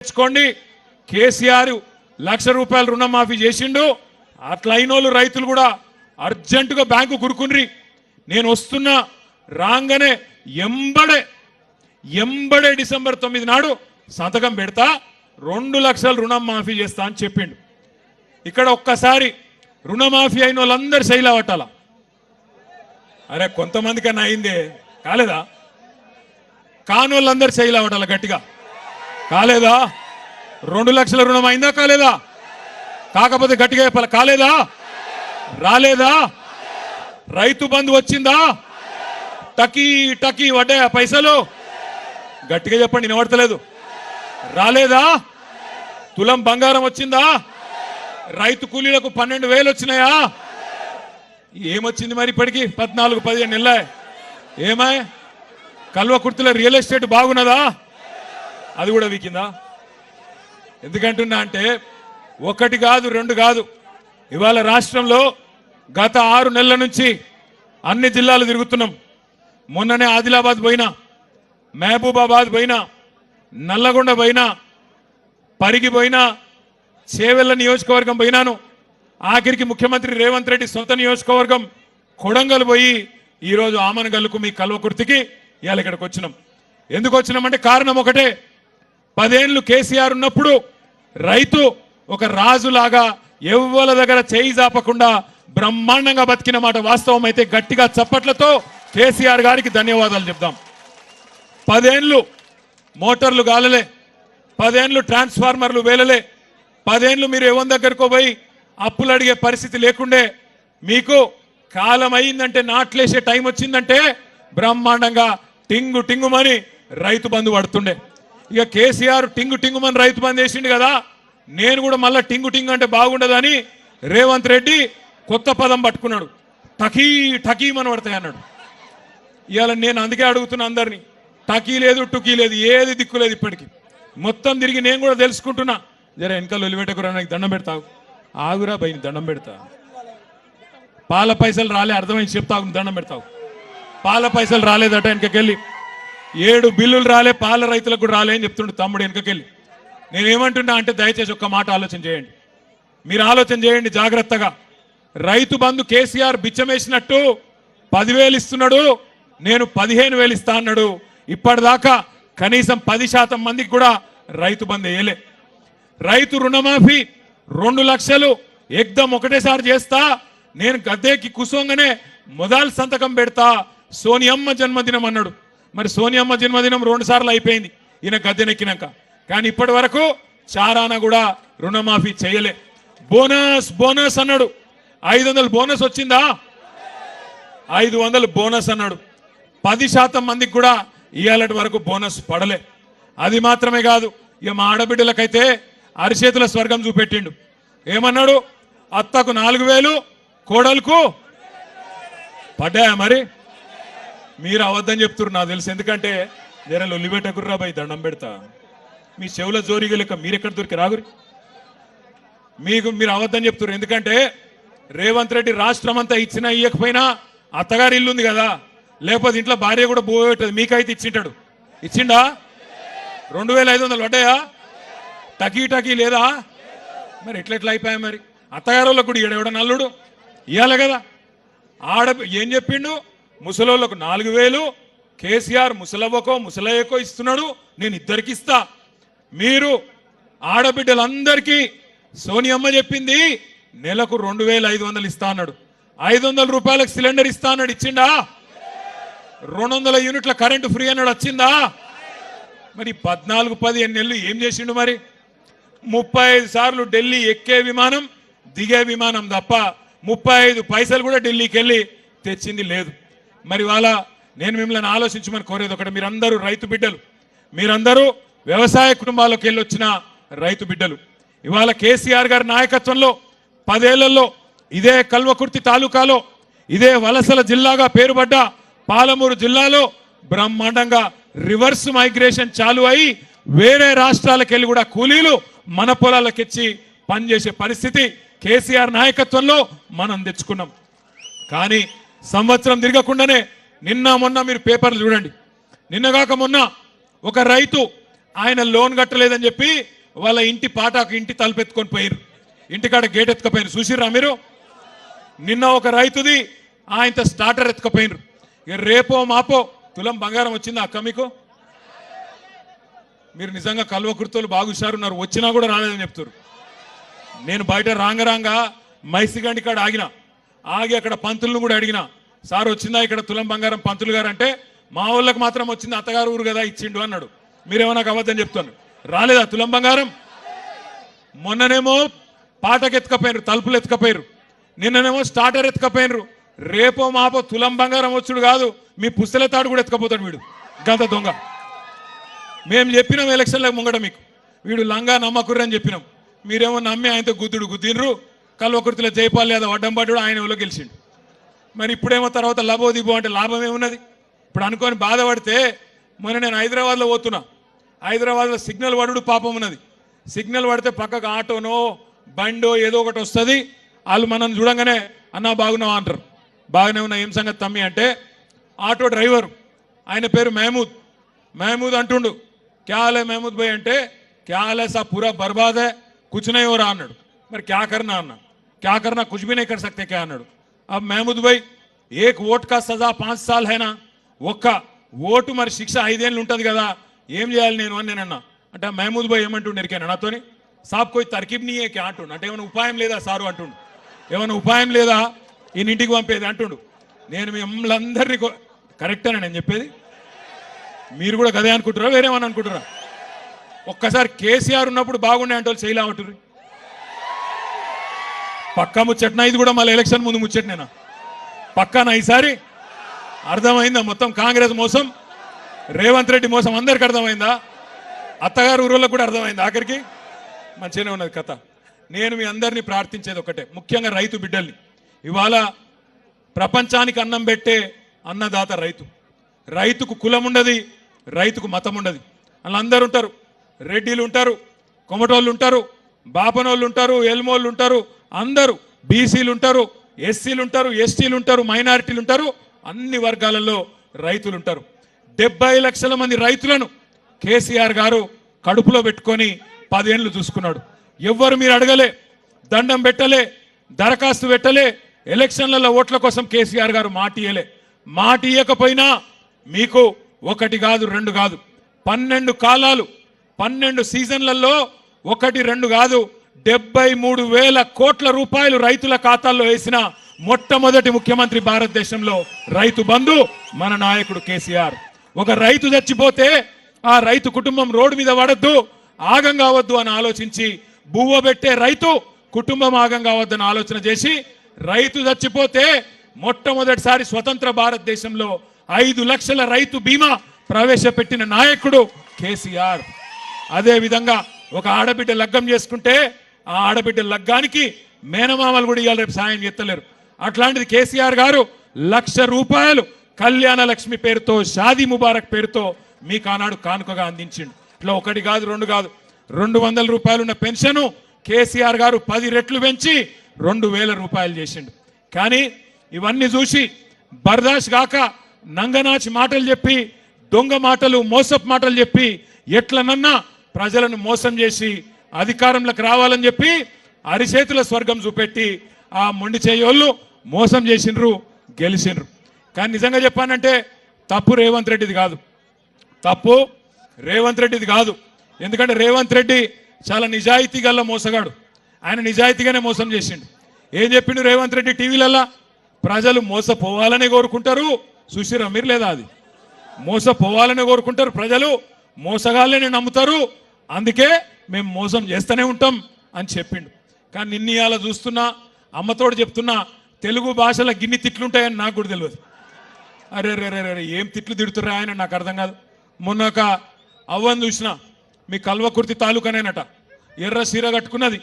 తెచ్చుకోండి. కేసీఆర్ లక్ష రూపాయలు రుణమాఫీ చేసిండు. అట్లా రైతులు కూడా అర్జెంటుగా బ్యాంకు కురుకుండ్రి నేను వస్తున్నా రాగానే ఎంబడే ఎంబడే డిసెంబర్ తొమ్మిది నాడు సంతకం పెడతా రెండు లక్షలు రుణం మాఫీ చేస్తా అని చెప్పిండు. ఇక్కడ ఒక్కసారి రుణమాఫీ అయిన వాళ్ళందరూ శైలా పట్టాల. అరే కొంతమందికన్నా అయిందే కాలేదా? కాని వాళ్ళందరూ శైలా పట్టాల గట్టిగా. కాలేదా? రెండు లక్షల రుణం అయిందా కాలేదా? కాకపోతే గట్టిగా చెప్పాలి? కాలేదా? రాలేదా? రైతు బంధు వచ్చిందా? టకీ టకీ వడ్డాయా పైసలు? గట్టిగా చెప్పండి వినబడతలేదు. రాలేదా? తులం బంగారం వచ్చిందా? రైతు కూలీలకు పన్నెండు వేలు వచ్చినాయా? ఏమొచ్చింది మరి ఇప్పటికి? పద్నాలుగు పదిహేను నెలలే. ఏమై? కల్వ కుర్తిలో రియల్ ఎస్టేట్ బాగున్నదా? అది కూడా వీకిందా? ఎందుకంటున్నా అంటే ఒకటి కాదు రెండు కాదు. ఇవాళ రాష్ట్రంలో గత ఆరు నెలల నుంచి అన్ని జిల్లాలు తిరుగుతున్నాం. మొన్ననే ఆదిలాబాద్ పోయినా మహబూబాబాద్ పోయినా నల్లగొండ పోయినా పరిగి పోయినా చేవెళ్ళ నియోజకవర్గం పోయినాను. ఆఖరికి ముఖ్యమంత్రి రేవంత్ రెడ్డి సొంత నియోజకవర్గం కొడంగల్ పోయి ఈరోజు ఆమనగల్లుకు మీ కల్వకుర్తికి ఇవాళ ఇక్కడికి వచ్చినాం. ఎందుకు వచ్చినామంటే కారణం ఒకటే. పదేళ్ళు కేసీఆర్ ఉన్నప్పుడు రైతు ఒక రాజులాగా ఎవ్వల దగ్గర చేయి జాపకుండా బ్రహ్మాండంగా బతికిన మాట వాస్తవం అయితే గట్టిగా చప్పట్లతో కేసీఆర్ గారికి ధన్యవాదాలు చెప్దాం. పదేండ్లు మోటార్లు గాలలే పదేండ్లు ట్రాన్స్ఫార్మర్లు వేలలే పదేండ్లు మీరు ఎవరి దగ్గరకు పోయి అప్పులు అడిగే పరిస్థితి లేకుండే మీకు కాలం అయిందంటే నాట్లేసే టైం వచ్చిందంటే బ్రహ్మాండంగా టింగు టింగుమని రైతు బంధు పడుతుండే. ఇక కేసీఆర్ టింగు టింగుమని రైతు బంద్ వేసిండు కదా. నేను కూడా మళ్ళీ టింగు టింగు అంటే బాగుండదని రేవంత్ రెడ్డి కొత్త పదం పట్టుకున్నాడు. టకీ టకీమని పడతాయి అన్నాడు. ఇవాళ నేను అందుకే అడుగుతున్నా అందరినీ టకీ లేదు టుకీ లేదు ఏది దిక్కు లేదు ఇప్పటికి. మొత్తం తిరిగి నేను కూడా తెలుసుకుంటున్నా. జర వెనకాల ఒలిపెట్టకురా నాకు దండం పెడతావు ఆగురా బయట దండం పెడతా. పాల పైసలు రాలే అర్థమైంది చెప్తావు దండం పెడతావు పాల పైసలు రాలేదట వెనకకెళ్ళి. ఏడు బిల్లులు రాలే పాల రైతులకు కూడా రాలే అని చెప్తుండే తమ్ముడు వెనకకెళ్ళి. నేనేమంటున్నా అంటే దయచేసి ఒక్క మాట ఆలోచన చేయండి. మీరు ఆలోచన చేయండి జాగ్రత్తగా. రైతు బంధు కేసీఆర్ బిచ్చమేసినట్టు పదివేలు ఇస్తున్నాడు నేను పదిహేను వేలు ఇస్తా అన్నాడు. ఇప్పటిదాకా కనీసం పది శాతం మందికి కూడా రైతు బంధు వేయలే. రైతు రుణమాఫీ రెండు లక్షలు ఎగ్దం ఒకటేసారి చేస్తా నేను గద్దెకి కుసోంగానే మొదలు సంతకం పెడతా సోనియమ్మ జన్మదినం అన్నాడు. మరి సోనియమ్మ జన్మదినం రెండు సార్లు అయిపోయింది. ఈయన గద్దెనెక్కినాక. కానీ ఇప్పటి వరకు చారాన కూడా రుణమాఫీ చేయలే. బోనస్ బోనస్ అన్నాడు. ఐదు వందలు బోనస్ వచ్చిందా? ఐదు వందలు బోనస్ అన్నాడు. పది శాతం మందికి కూడా ఇవాళటి వరకు బోనస్ పడలే. అది మాత్రమే కాదు ఇక మా ఆడబిడ్డలకైతే అరిచేతుల స్వర్గం చూపెట్టిండు. ఏమన్నాడు? అత్తకు నాలుగు వేలు కోడలకు పడ్డాయా మరి? మీరు అవద్దని చెప్తున్నారు నాకు తెలుసు. ఎందుకంటే జర లొల్లిపెట్టకుర్రా బై దండం పెడతా. మీ చెవుల జోరిగా లెక్క మీరెక్కడ దొరికి రాగురి? మీకు మీరు అవద్దని చెప్తున్నారు. ఎందుకంటే రేవంత్ రెడ్డి రాష్ట్రం అంతా ఇచ్చినా ఇయ్యకపోయినా అత్తగారి ఇల్లు ఉంది కదా. లేకపోతే ఇంట్లో భార్య కూడా పోయేటది. మీకైతే ఇచ్చింటాడు. ఇచ్చిండా? రెండు వేల ఐదు వందలు పడ్డాయా? టకీ టకీ లేదా? మరి ఎట్లా ఎట్లా అయిపోయా మరి? అత్తగారులకు కూడా ఈడెవడ నల్లుడు? ఇవ్వాలి కదా. ఆడ ఏం చెప్పిండు? ముసలోళ్ళకు నాలుగు వేలు కేసీఆర్ ముసలవ్వకో ముసలయ్యకో ఇస్తున్నాడు నేను ఇద్దరికి ఇస్తా. మీరు ఆడబిడ్డలందరికీ సోనియమ్మ చెప్పింది నెలకు రెండు వేల ఐదు వందలు ఇస్తా అన్నాడు. ఐదు వందల రూపాయలకు సిలిండర్ ఇస్తా అన్నాడు ఇచ్చిండా? రెండు వందల యూనిట్ల కరెంటు ఫ్రీ అన్నాడు వచ్చిందా? మరి పద్నాలుగు పదిహేను నెలలు ఏం చేసిండు మరి? ముప్పై ఐదు సార్లు ఢిల్లీ ఎక్కే విమానం దిగే విమానం తప్ప ముప్పై ఐదు పైసలు కూడా ఢిల్లీకి వెళ్ళి తెచ్చింది లేదు. మరి వాళ్ళ నేను మిమ్మల్ని ఆలోచించమని కోరేది ఒకటి మీరందరూ రైతు బిడ్డలు. మీరందరూ వ్యవసాయ కుటుంబాలకు వెళ్ళి వచ్చిన రైతు బిడ్డలు. ఇవాళ కేసీఆర్ గారి నాయకత్వంలో పదేళ్ళలో ఇదే కల్వకుర్తి తాలూకాలో ఇదే వలసల జిల్లాగా పేరుపడ్డ పాలమూరు జిల్లాలో బ్రహ్మాండంగా రివర్స్ మైగ్రేషన్ చాలు అయి వేరే రాష్ట్రాలకు వెళ్ళి కూడా కూలీలు మన పొలాలకెచ్చి పనిచేసే పరిస్థితి కేసీఆర్ నాయకత్వంలో మనం తెచ్చుకున్నాం. కానీ సంవత్సరం తిరగకుండానే నిన్న మొన్న మీరు పేపర్లు చూడండి. నిన్నగాక మొన్న ఒక రైతు ఆయన లోన్ కట్టలేదని చెప్పి వాళ్ళ ఇంటి పాటాకు ఇంటి తలుపెత్తుకొని పోయారు ఇంటికాడ గేట్ ఎత్తుకపోయారు చూసిర్రా మీరు? నిన్న ఒక రైతుది ఆయనతో స్టార్టర్ ఎత్తుకపోయినరు రేపో మాపో తులం బంగారం వచ్చిందా అక్క మీకు? మీరు నిజంగా కల్వకుర్తలు బాగా హుషారున్నారు వచ్చినా కూడా రాలేదని చెప్తారు నేను బయట రాంగ రాంగ మైసిగండి కాడ ఆగిన. ఆగి అక్కడ పంతులను కూడా అడిగిన సార్ వచ్చిందా ఇక్కడ తులం బంగారం పంతులు గారు అంటే మా వాళ్ళకి మాత్రం వచ్చింది అత్తగారు ఊరు కదా ఇచ్చిండు అన్నాడు. మీరేమో నాకు అబద్ధం చెప్తాను రాలేదా తులం బంగారం? మొన్ననేమో పాటకు ఎత్తుకపోయినరు తలుపులు ఎత్తుకపోయారు నిన్ననేమో స్టార్టర్ ఎత్తుకపోయినరు రేపో మాపో తులం బంగారం వచ్చుడు కాదు మీ పుస్తల తాడు కూడా ఎత్తుకపోతాడు వీడు. గంత దొంగ. మేము చెప్పినాం ఎలక్షన్లకు ముంగట మీకు. వీడు లంగా నమ్మకుర్రని చెప్పినాం. మీరేమో నమ్మి ఆయనతో గుద్దుడు గుద్దినరు కల్వకుర్తిలో జైపాల్ యాదవ్ అడ్డంపాటు ఆయన ఎవరో గెలిచిండు? మరి ఇప్పుడేమో తర్వాత లాభో దిబో అంటే లాభం ఏమున్నది ఇప్పుడు అనుకొని బాధపడితే మొన్న నేను హైదరాబాద్లో పోతున్నా. హైదరాబాద్లో సిగ్నల్ పడుడు పాపం ఉన్నది. సిగ్నల్ పడితే పక్కకు ఆటోనో బండో ఏదో ఒకటి వస్తుంది. వాళ్ళు మనం చూడంగానే అన్నా బాగున్నావు? అంటారు. బాగానే ఉన్నా. ఏం సంగతి తమ్మి అంటే ఆటో డ్రైవర్ ఆయన పేరు మహమూద్. మహమూద్ అంటుండు క్యాలే మహమూద్ భయ్? అంటే క్యాలేసా పూరా బర్బాదే కూర్చునే ఎవరా అన్నాడు. మరి క్యా కర్నా అన్నా? क्या करना कुछ भी नहीं कर सकते क्या అన్నాడు अब महमूद भाई एक वोट का सजा पांच साल है ना ఒక్క ఓటు మరి శిక్ష ఐదేళ్ళు ఉంటుంది కదా ఏం చేయాలి నేను అని నేను అన్నా అంటే ఆ మహమూద్ భాయ్ ఏమంటుండు ఎరికాను నాతోని సాబ్ కోయి తర్కీబ్ నీయే క్యా అంటుండు అంటే ఏమైనా ఉపాయం లేదా సారు అంటుండు ఏమైనా ఉపాయం లేదా ఈయన ఇంటికి పంపేది అంటుండు నేను మిమ్మల్ని అందరినీ కరెక్టేనా నేను చెప్పేది మీరు కూడా గదే అనుకుంటారా వేరేమని అనుకుంటారా ఒక్కసారి కేసీఆర్ ఉన్నప్పుడు బాగుండే అంటే వాళ్ళు చేయలే అంటారు పక్కా ముచ్చట్నా? ఇది కూడా మళ్ళీ ఎలక్షన్ ముందు ముచ్చట్నేనా? పక్కానా ఈసారి? అర్థమైందా? మొత్తం కాంగ్రెస్ మోసం రేవంత్ రెడ్డి మోసం అందరికి అర్థమైందా? అత్తగారు ఊరోళ్ళకు కూడా అర్థమైందా ఆఖరికి? మంచిగానే ఉన్నది కథ. నేను మీ అందరినీ ప్రార్థించేది ఒకటే ముఖ్యంగా రైతు బిడ్డల్ని. ఇవాళ ప్రపంచానికి అన్నం పెట్టే అన్నదాత రైతు. రైతుకు కులం ఉండదు రైతుకు మతం ఉండదు. వాళ్ళందరూ ఉంటారు. రెడ్డిలు ఉంటారు కొమటోళ్ళు ఉంటారు బాపనోళ్ళు ఉంటారు ఎల్మోళ్ళు ఉంటారు అందరూ బీసీలు ఉంటారు ఎస్సీలు ఉంటారు ఎస్టీలు ఉంటారు మైనారిటీలు ఉంటారు అన్ని వర్గాలలో రైతులు ఉంటారు. డెబ్బై లక్షల మంది రైతులను కేసీఆర్ గారు కడుపులో పెట్టుకొని పదేళ్ళు చూసుకున్నాడు. ఎవ్వరు మీరు అడగలే దండం పెట్టలే దరఖాస్తు పెట్టలే ఎలక్షన్లలో ఓట్ల కోసం కేసీఆర్ గారు మాట ఇయ్యలే. మాట ఇయ్యకపోయినా మీకు ఒకటి కాదు రెండు కాదు. పన్నెండు కాలాలు పన్నెండు సీజన్లలో ఒకటి రెండు కాదు. డెబ్బై మూడు వేల కోట్ల రూపాయలు రైతుల ఖాతాల్లో వేసిన మొట్టమొదటి ముఖ్యమంత్రి భారతదేశంలో రైతు బంధు మన నాయకుడు కేసీఆర్. ఒక రైతు చచ్చిపోతే ఆ రైతు కుటుంబం రోడ్డు మీద పడద్దు ఆగం కావద్దు అని ఆలోచించి బువ్వ పెట్టే రైతు కుటుంబం ఆగం కావద్దని ఆలోచన చేసి రైతు చచ్చిపోతే మొట్టమొదటిసారి స్వతంత్ర భారతదేశంలో ఐదు లక్షల రైతు బీమా ప్రవేశపెట్టిన నాయకుడు కేసీఆర్. అదే విధంగా ఒక ఆడబిడ్డ లగ్గం చేసుకుంటే ఆ ఆడబిడ్డ లగ్గానికి మేనమామలు కూడా ఇవాళ రేపు సాయం చేస్తలేరు. అట్లాంటిది కేసీఆర్ గారు లక్ష రూపాయలు కళ్యాణ లక్ష్మి పేరుతో షాదీ ముబారక్ పేరుతో మీకు ఆనాడు కానుకగా అందించిండు. ఇట్లా ఒకటి కాదు రెండు కాదు. రెండు వందల రూపాయలు ఉన్న పెన్షను కేసీఆర్ గారు పది రెట్లు పెంచి రెండు వేల రూపాయలు చేసిండు. కానీ ఇవన్నీ చూసి బర్దాష్ కాక నంగనాచి మాటలు చెప్పి దొంగ మాటలు మోసపు మాటలు చెప్పి ఎట్లనన్నా ప్రజలను మోసం చేసి అధికారంలోకి రావాలని చెప్పి అరిచేతుల స్వర్గం చూపెట్టి ఆ మొండి చేయోళ్ళు మోసం చేసిండ్రు గెలిచిండ్రు కానీ నిజంగా చెప్పానంటే తప్పు రేవంత్ రెడ్డిది కాదు. తప్పు రేవంత్ రెడ్డిది కాదు. ఎందుకంటే రేవంత్ రెడ్డి చాలా నిజాయితీ గల్ల మోసగాడు. ఆయన నిజాయితీగానే మోసం చేసిండు. ఏం చెప్పిండు రేవంత్ రెడ్డి టీవీలల్లా? ప్రజలు మోసపోవాలని కోరుకుంటారు. చూసిరా మీరు లేదా అది? మోసపోవాలని కోరుకుంటారు. ప్రజలు మోసగాళ్ళని నమ్ముతారు. అందుకే మేము మోసం చేస్తూనే ఉంటాం అని చెప్పిండు. కానీ నిన్న ఇవాళ చూస్తున్నా అమ్మతోడు చెప్తున్నా తెలుగు భాషలో గిన్ని తిట్లుంటాయని నాకు కూడా తెలియదు. అరే రే రే రే ఏం తిట్లు తిడుతురా ఆయన? నాకు అర్థం కాదు. మొన్న ఒక అవ్వని చూసిన మీ కల్వకుర్తి తాలూకానేనట. ఎర్ర సీర కట్టుకున్నది.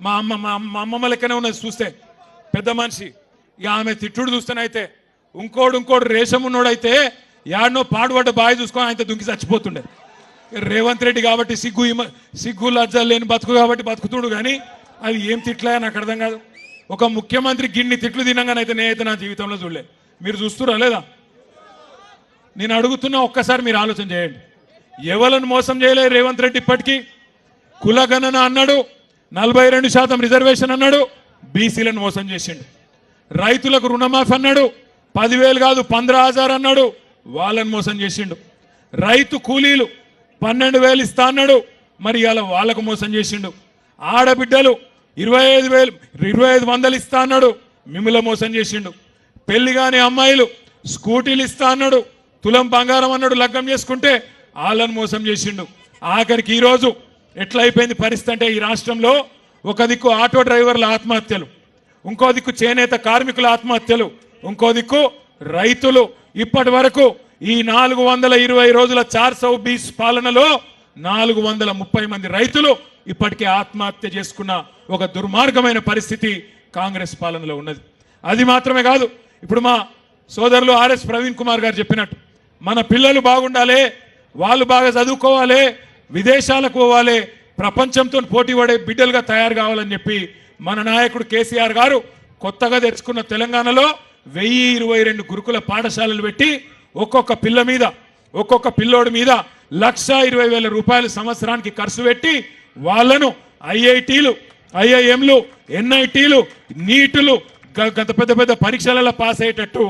మా అమ్మ మా అమ్మ- మా అమ్మమ్మ లెక్కనే ఉన్నది చూస్తే. పెద్ద మనిషి. ఇక ఆమె తిట్టుడు చూస్తేనైతే ఇంకోడు ఇంకోడు రేషం ఉన్నోడైతే యాడనో పాడుబడ్డ బావి చూసుకొని ఆయనతో దుంకి చచ్చిపోతుండే. రేవంత్ రెడ్డి కాబట్టి సిగ్గు సిగ్గు లజ్జ లేని బతుకు కాబట్టి బతుకుతుడు కానీ అది ఏం తిట్లా నాకు అర్థం కాదు. ఒక ముఖ్యమంత్రి గిన్ని తిట్లు తినంగానైతే నేనైతే నా జీవితంలో చూడలే. మీరు చూస్తురా లేదా? నేను అడుగుతున్నా ఒక్కసారి మీరు ఆలోచన చేయండి. ఎవలను మోసం చేయలేదు రేవంత్ రెడ్డి ఇప్పటికీ? కులగణన అన్నాడు నలభై రెండు శాతం రిజర్వేషన్ అన్నాడు బీసీలను మోసం చేసిండు. రైతులకు రుణమాఫీ అన్నాడు పదివేలు కాదు పంద్ర హజార్ అన్నాడు వాళ్ళని మోసం చేసిండు. రైతు కూలీలు పన్నెండు వేలు ఇస్తా అన్నాడు. మరి ఇవాళ వాళ్ళకు మోసం చేసిండు. ఆడబిడ్డలు ఇరవై ఐదు వేలు ఇరవై ఐదు వందలు ఇస్తా అన్నాడు. మిమ్మల్ని మోసం చేసిండు. పెళ్ళి కాని అమ్మాయిలు స్కూటీలు ఇస్తా అన్నాడు. తులం బంగారం అన్నాడు లగ్గం చేసుకుంటే వాళ్ళని మోసం చేసిండు. ఆఖరికి ఈరోజు ఎట్లా అయిపోయింది పరిస్థితి అంటే ఈ రాష్ట్రంలో ఒక దిక్కు ఆటో డ్రైవర్ల ఆత్మహత్యలు ఇంకో దిక్కు చేనేత కార్మికుల ఆత్మహత్యలు ఇంకో దిక్కు రైతులు ఇప్పటి వరకు ఈ నాలుగు వందల ఇరవై రోజుల చార్ సౌ బీస్ పాలనలో నాలుగు వందల ముప్పై మంది రైతులు ఇప్పటికే ఆత్మహత్య చేసుకున్న ఒక దుర్మార్గమైన పరిస్థితి కాంగ్రెస్ పాలనలో ఉన్నది. అది మాత్రమే కాదు ఇప్పుడు మా సోదరులు ఆర్ఎస్ ప్రవీణ్ కుమార్ గారు చెప్పినట్టు మన పిల్లలు బాగుండాలి వాళ్ళు బాగా చదువుకోవాలి విదేశాలకు పోవాలి ప్రపంచంతో పోటీ పడే బిడ్డలుగా తయారు కావాలని చెప్పి మన నాయకుడు కేసీఆర్ గారు కొత్తగా తెచ్చుకున్న తెలంగాణలో వెయ్యి ఇరవై రెండు గురుకుల పాఠశాలలు పెట్టి ఒక్కొక్క పిల్ల మీద ఒక్కొక్క పిల్లోడి మీద లక్ష ఇరవై వేల రూపాయలు సంవత్సరానికి ఖర్చు పెట్టి వాళ్ళను ఐఐటీలు ఐఐఎంలు ఎన్ఐటీలు నీటులు గత పెద్ద పెద్ద పరీక్షలలో పాస్ అయ్యేటట్టు